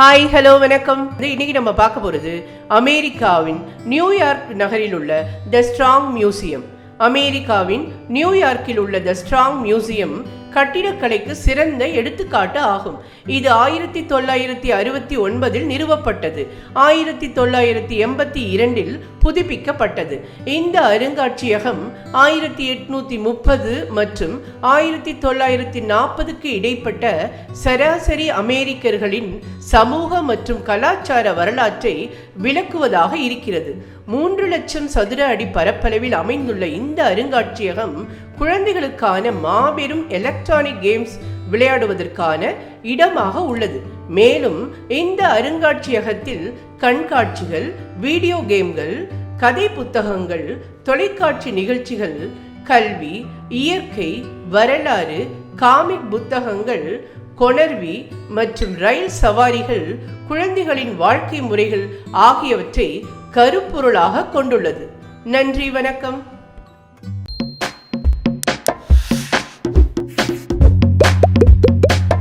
Hi hello வணக்கம். இது இன்னைக்கு நம்ம பார்க்க போகிறது அமெரிக்காவின் நியூயார்க் நகரில் உள்ள த ஸ்ட்ராங் மியூசியம். அமெரிக்காவின் நியூயார்க்கில் உள்ள த ஸ்ட்ராங் மியூசியம் கட்டிடக்கலைக்கு சிறந்த எடுத்துக்காட்டு ஆகும். இது ஆயிரத்தி தொள்ளாயிரத்தி அறுபத்தி ஒன்பதில் நிறுவப்பட்டது. ஆயிரத்தி தொள்ளாயிரத்தி எண்பத்தி இரண்டில் புதுப்பிக்கப்பட்டது. இந்த அருங்காட்சியகம் ஆயிரத்தி எட்நூத்தி முப்பது மற்றும் ஆயிரத்தி தொள்ளாயிரத்தி நாற்பதுக்கு இடைப்பட்ட சராசரி அமெரிக்கர்களின் சமூக மற்றும் கலாச்சார வரலாற்றை விளக்குவதாக இருக்கிறது. மூன்று லட்சம் சதுர அடி பரப்பளவில் அமைந்துள்ள இந்த அருங்காட்சியகம் குழந்தைகளுக்கான மாபெரும் எலக்ட்ரானிக் கேம்ஸ் விளையாடுவதற்கான இடமாக உள்ளது. மேலும் இந்த அருங்காட்சியகத்தில் கண்காட்சிகள் வீடியோ கேம்கள் கதை புத்தகங்கள் தொலைக்காட்சி நிகழ்ச்சிகள் கல்வி இயற்கை வரலாறு காமிக் புத்தகங்கள் கொணர்வி மற்றும் ரயில் சவாரிகள் குழந்தைகளின் வாழ்க்கை முறைகள் ஆகியவற்றை கருப்பொருளாக கொண்டுள்ளது. நன்றி வணக்கம்.